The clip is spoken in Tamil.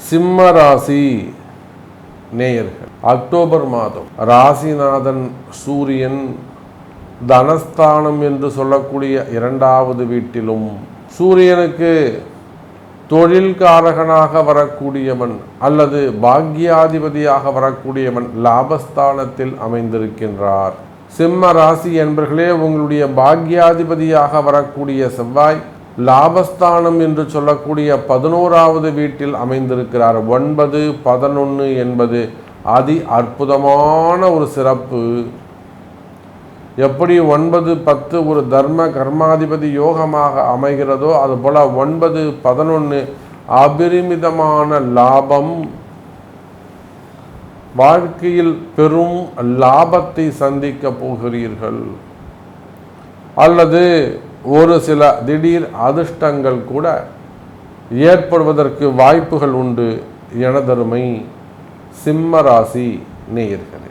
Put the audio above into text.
சிம்ம ராசி நேயர்கள் அக்டோபர் மாதம் ராசிநாதன் சூரியன் தனஸ்தானம் என்று சொல்லக்கூடிய இரண்டாவது வீட்டிலும் சூரியனுக்கு தொழில்காரகனாக வரக்கூடியவன் அல்லது பாக்யாதிபதியாக வரக்கூடியவன் லாபஸ்தானத்தில் அமைந்திருக்கின்றார். சிம்ம ராசி என்பர்களே உங்களுடைய பாக்யாதிபதியாக வரக்கூடிய செவ்வாய் லாபஸ்தானம் என்று சொல்லக்கூடிய பதினோராவது வீட்டில் அமைந்திருக்கிறார். ஒன்பது பதினொன்று என்பது அதி அற்புதமான ஒரு சிறப்பு. எப்படி ஒன்பது பத்து ஒரு தர்ம கர்மாதிபதி யோகமாக அமைகிறதோ அதுபோல் ஒன்பது பதினொன்று அபரிமிதமான லாபம். வாழ்க்கையில் பெரும் லாபத்தை சந்திக்க போகிறீர்கள். அல்லது ஒரு சில திடீர் அதிர்ஷ்டங்கள் கூட ஏற்படுவதற்கு வாய்ப்புகள் உண்டு எனதருமை சிம்ம ராசி நேயர்களே.